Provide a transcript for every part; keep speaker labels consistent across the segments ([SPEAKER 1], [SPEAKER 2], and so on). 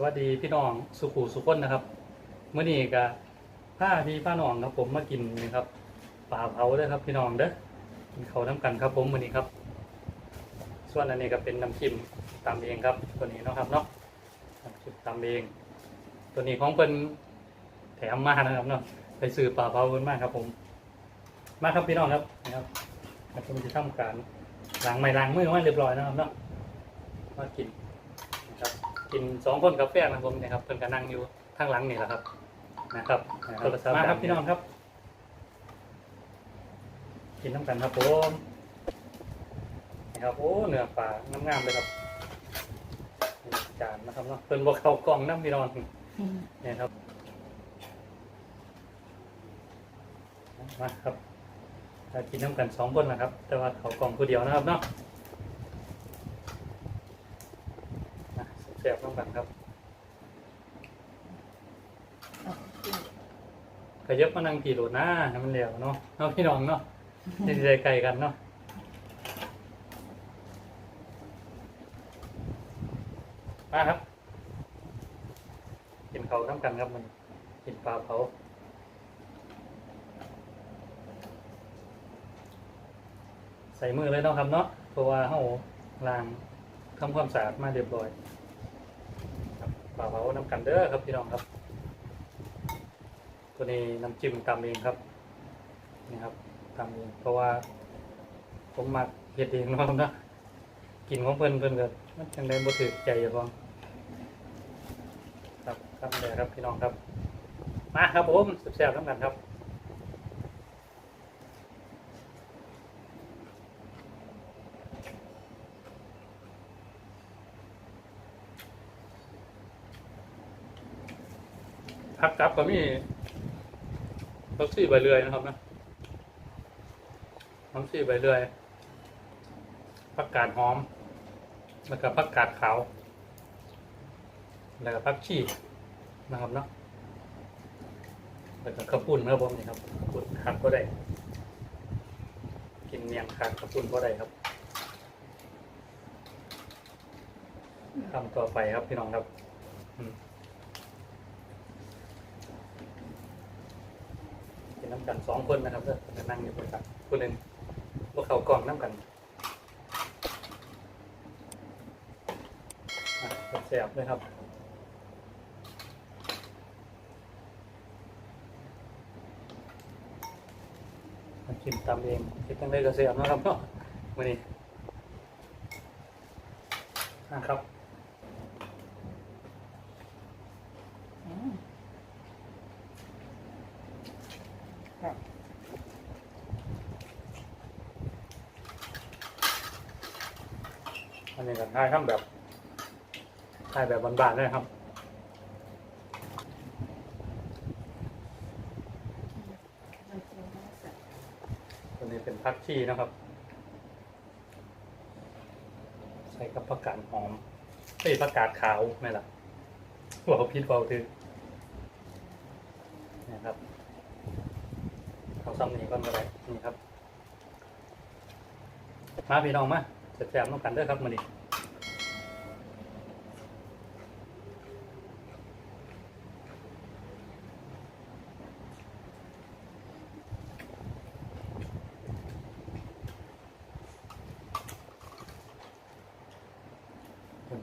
[SPEAKER 1] สวัสดีพี่น้องสุขูสุขคนนะครับเมื่อนี้ก็ผ้าพี่ป้าน้องครับผมมากินนี่ครับปลาเผาเด้อครับพี่น้องเด้อกินเขาน้ำกันครับผมมื่อนี้ครับ ส่วนอันนี้ก็เป็นน้ำจิ้มตามเองครับ ตัวนี้เนาะครับเนาะน้ำจิ้มตามเอง ตัวนี้ของเป็นแถมมานะครับเนาะไปซื้อปลาเผาเพิ่นมากครับผม มาครับพี่น้องครับนะครับผมจะทำการล้างไม้ล้างมือมาเรียบร้อยนะครับเนาะมากิน กินสองคนกาแฟนะครับผมนะครับเพิ่นก็นั่งอยู่ข้างหลังนี่แหละครับ นะครับนะครับมาครับพี่น้องครับ กินน้ำกันครับผมนะครับโอ้เนื้อปลางามๆเลยครับนี่จานนะครับเนาะเพิ่นบอกเข้ากล่องน้ำพี่น้องเนี่ยครับมาครับถ้ากินน้ำกันสองคนนะครับ แต่ว่าเขากล่องผู้เดียวนะครับเนาะ อะ แซ่บๆน้ำกันครับขยับมานั่งกี่โหลหน้าให้มันเหลวเนาะเนาะพี่น้องเนาะที่ใจไกลกันเนาะมาครับ กินเขาวน้ำกันครับมันกินปลาเผาใส่มือเลยเนาะครับเนาะเพราะว่าเขาล้างทำความสะอาดมาเรียบร้อย ครับปลาเผาน้ำกันเด้อครับพี่น้องครับ ตัวนี้น้ำจิ้มตำเองครับนี่ครับตำเองเพราะว่าผมมักเห็ดเองเนาะครับเนะกินของเพิ่นเพิ่นก็มันจังได้บ่ถือใจอย่าพ้องครับครับเลยครับพี่น้องครับ มาครับผมแซ่บๆน้ำกันครับ พักกลับก็มีพักซี่ใบเลื่อยนะครับนะพักซี่ใบเลื่อยผักกาดหอม แล้วก็ผักกาดขาว แล้วก็ผักชีนะครับเนาะ แล้วก็ข้าวปุ้นนะครับผมนี่ครับข้าวปุ้นขาดก็ได้ กินเมียงขาดข้าวปุ้นก็ได้ครับทำต่อไปครับพี่น้องครับ อืม เป็ น้ำกันสองคนนะครับเพื่อนนั่งอยู่บนตักคนหนึ่งพวกเขากองน้ำกันอะแสบเลยครับกินตามเองคิดตั้งได้ก็เสียบนะครับเนาะวันนี้นะครับ อันนี้กัน ทายทำแบบทายแบบบานๆเลยครับตัวนี้เป็นผักชีนะครับ ใส่กับผักกาดหอมเอ้ยผักกาดขาวไม่ล่ะหัวเขาพิษเบาถือนี่ครับเขาซ้ำนี่ก่อนก็ได้นี่ครับ มาพี่น้องมาแซ่บๆน้องกันเด้อครับมาดิ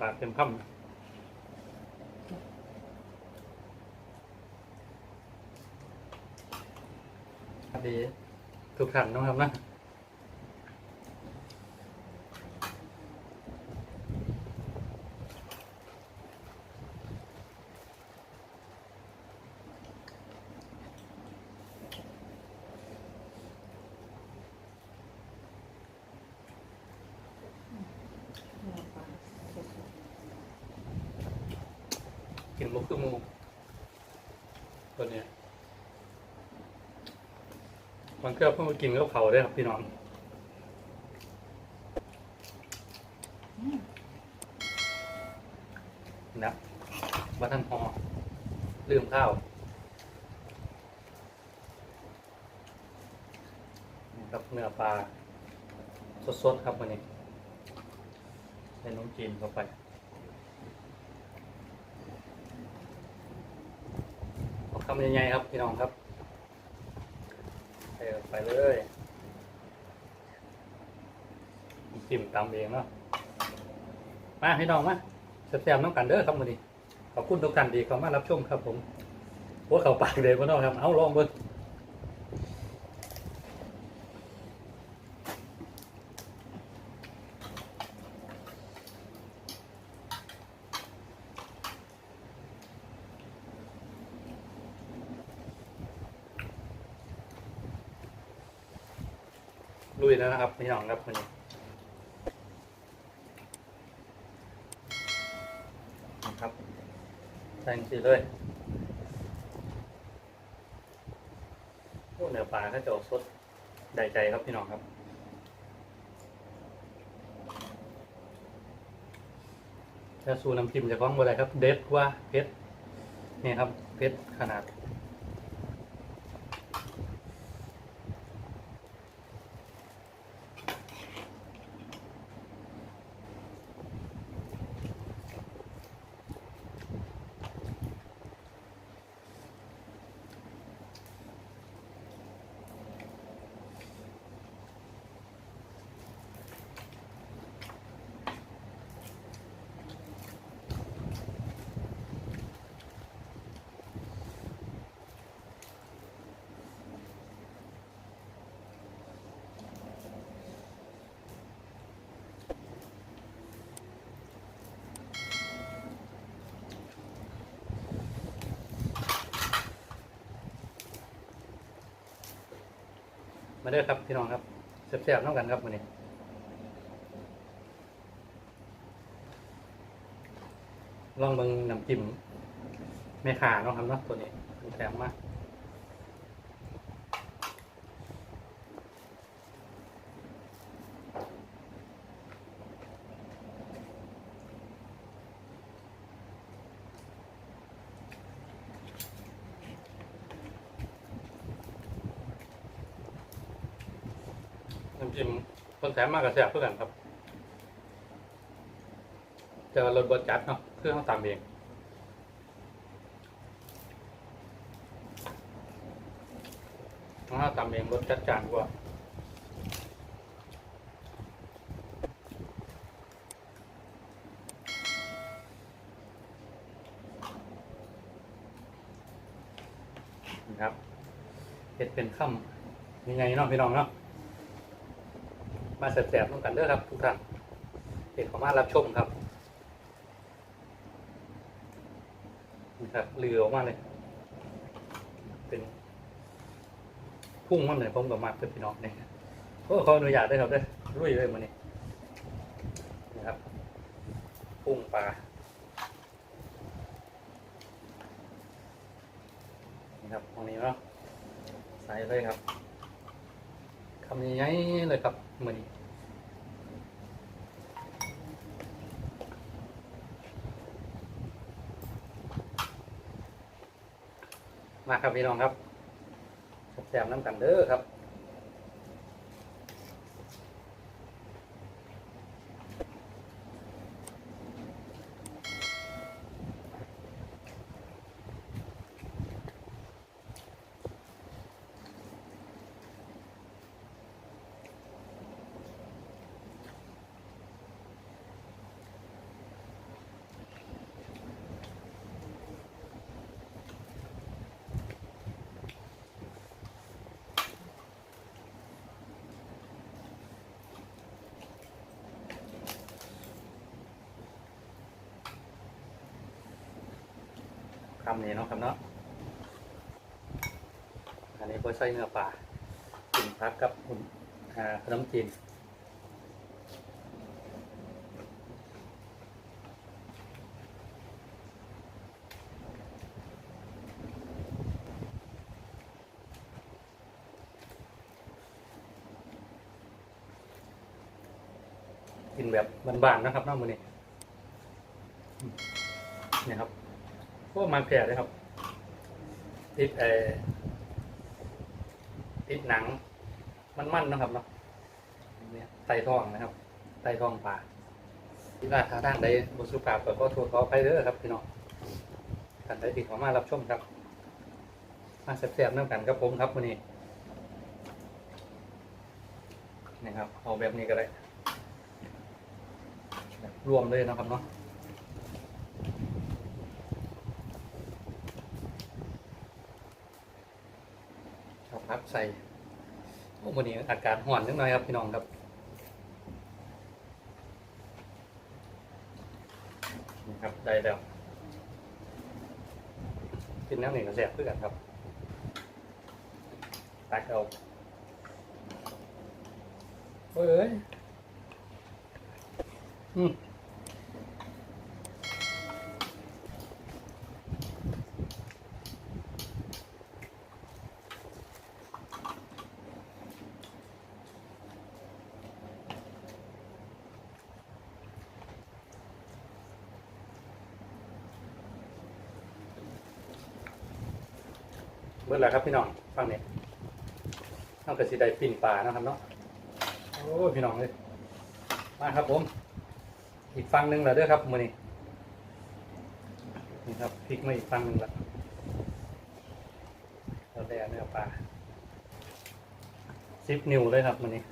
[SPEAKER 1] ปากเต็มคำดีทุกท่านนะครับนะ กินมุกคือหมูตัวเนี้ยมันก็เพิ่งมากินกับเขาได้ครับพี่น้องนะบัทันพอลืมข้าวนี่ครับเนื้อปลาสดๆครับวันนี้ใส่น้ำจีนเข้าไป คำใหญ่ๆครับพี่น้องครับไปเลยจิ้มตำเองเนาะมาพี่น้องมาแซ่บๆน้องกันเด้อครับวันนี้ขอบคุณทุกท่านดีเข้ามารับชมครับผมโอ้เขาปากเด็กพ่น้องครับเอาลองเบิ้งลุยแล้วนะ ครับพี่น้องครับวันนี้นะครับใส่สีเลยโอ้เนื้อปลาก็จะออกสดได้ใจครับพี่น้องครับถ้าสูน้ำจิ้มจะคล้องบ่ได้ครับ เด็ดกว่าเพชรนี่ครับเพชรขนาด เด้อครับพี่น้องครับแซ่บๆน้องกันครับวันนี้ลองเบิ่งน้ำจิ้มแม่ขาเนาะครับเนาะตัวนี้แถมมา จิ้มคนแถมมากกับแซ่บเพื่อกันครับจะรสบดจัดเนาะเครื่องเขาตามเองถ้าตำเองรสจัดจานกว่านะครับเห็ดเป็นค่ำยังไงเนาะพี่น้องเนาะ มาแสบๆต้องกันเด้อครับทุกท่านเห็ดขอมารับชมครับนะครับเรือออกมาเลย เป็นพุ่งมันเลยผมกับมาเพื่อนพี่น้องเนี่ยโอ้ขออนุญาตได้ครับเด้อรุ่ยเลยมันนี่ยนะครับ พุ่งปลานะครับตรงนี้เนาะใส่เลยครับคำนี้ใหญ่เลยครับ มือนี้มาครับพี่น้องครับแซมน้ำกันเด้อครับำนี้เนาะครับเนาะอันนี้ก็ใส่เนื้อปลากินพักกับอุ่นขนมจีนกินแบบบานๆนะครับเน้องมือนี้นี่ครับ พวกมันแผ่เลยครับ ติดเอติดหนัง มันๆนะครับเนาะเนี่ยไตทองนะครับ ไตทองป่าที่ราคาด้านใดบุสุภาพก็โทษขอไปเด้อครับพี่น้องท่านใดติดขอมารับชมครับมาแซ่บๆน้ำกันครับผมครับวันนี้นี่ครับเอาแบบนี้ก็ได้รวมเลยนะครับเนาะเอาพัก ใส่โอ้วันนี้อากาศห่อนนิดหน่อยครับพี่น้องครับนี่ครับได้แล้วกินน้ำหนึ่งก็แซ่บด้วยกันครับตักเอาเฮ้ยอืม มื่อไรครับพี่น้องฟังเนี่ยต้องกระสีได้ปิ่นปลานะครับเนาะโอ้พี่น้องเลยมาครับผม อีกฟังหนึ่งแล้วเด้อครับมือนี้นี่ครับพลิกมาอีกฟังหนึ่งละเราได้เนื้อปลาซิปนิวเลยครับมือนี้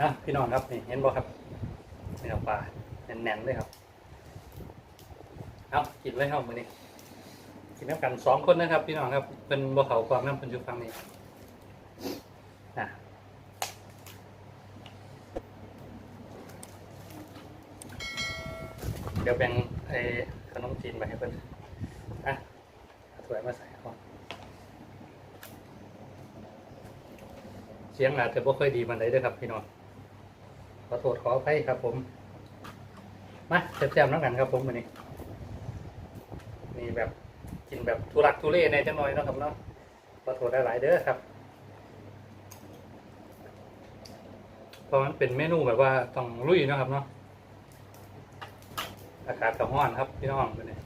[SPEAKER 1] ฮะพี่น้องครับนี่เห็นบ่ครับเนื้อปลาแน่นๆเลยครับเอากินเลยครับมือนี้ กินน้ำกันสองคนนะครับ พี่น้องครับเป็นบ่เขาความน้ำเป็นอยู่ฟังนี้อะเดี๋ยวแบ่งไอ้ขนมจีนไปให้เพิ่อนอะเอาถ้วยมาใส่ก่อนเสียงอาจจะบ่ค่อยดีมันเลยด้วยครับ พี่น้องขอโทษขออภัยครับ ผม มาแซ่บๆน้ำกันครับผมวันนี้นี่แบบ กินแบบทุรักทุเลในจังหน่อยเนาะครับเนาะขอโทษหลายๆเด้อครับเพราะมันเป็นเมนูแบบว่าต้องลุยนะครับเนาะอากาศก็ร้อนครับพี่น้องไปเนี่ย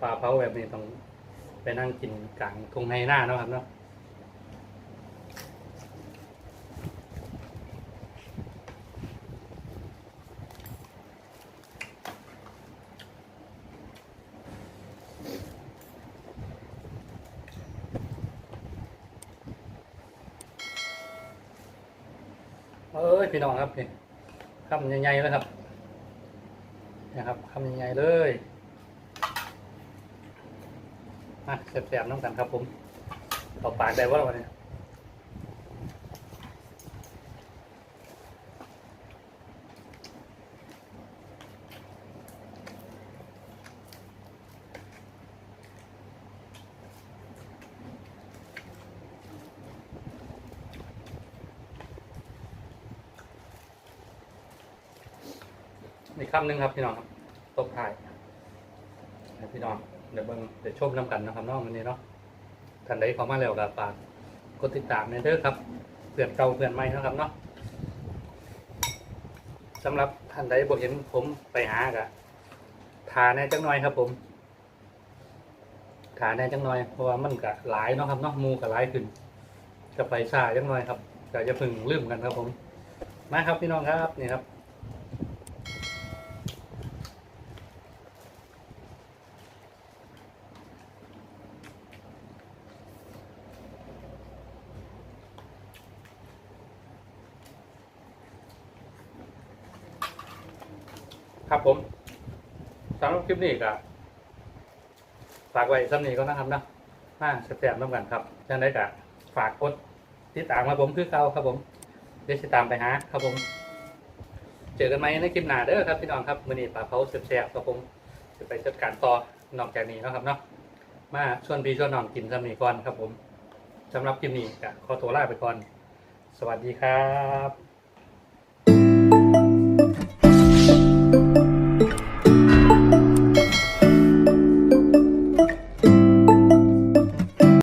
[SPEAKER 1] ปลาเผาแบบนี้ต้องไปนั่งกินกลางทุ่งไฮหน้าเนาะครับเนาะ พี่น้องครับนี่คำใหญ่ๆเลยครับนะครับคำใหญ่ๆเลยมาแสบๆน้องกันครับผมเอปากได้ว่าวันนี้ อีกคำหนึ่งครับพี่น้องครับตบท้ายให้พี่น้องเดี๋ยวเบิ่งเดี๋ยวชมน้ำกันนะครับน้องวันนี้เนาะท่านใดเข้ามาแล้วก็ฝากกดติดตามในเด้อครับเพื่อนเก่าเพื่อนใหม่นะครับเนาะสำหรับท่านใดบ่เห็นผมไปหากะทาแน่จังหน่อยครับ ผมทาแน่จังหน่อยเพราะว่ามันกะหลายเนาะครับเนาะมูกะหลายขึ้นจะไปซาจังหน่อยครับก็จะพึ่งลืมกันครับผมมาครับพี่น้องครับนี่ครับผมสำหรับ คลิปนี้ก็ฝากไว้สำนีก็นะครับนะมาแซ่บๆน้ำกันครับดังนั้ก็ฝากกดติดตามมาผมคือเก่าครับผมเดี๋ยวจะตามไปหาครับผม เจอกันไหมในคลิปหน้าเด้อครับพี่น้องครับมือนี้ปลาเผาแซ่บๆครับผมจะไปจัดการต่อนอกจากนี้นะครับเนาะมาชวนพี่ชวนน้องกินสำนีก่อนครับผมสำหรับคลิปนี้ก็ขอตัวลาไปก่อน สวัสดีครับ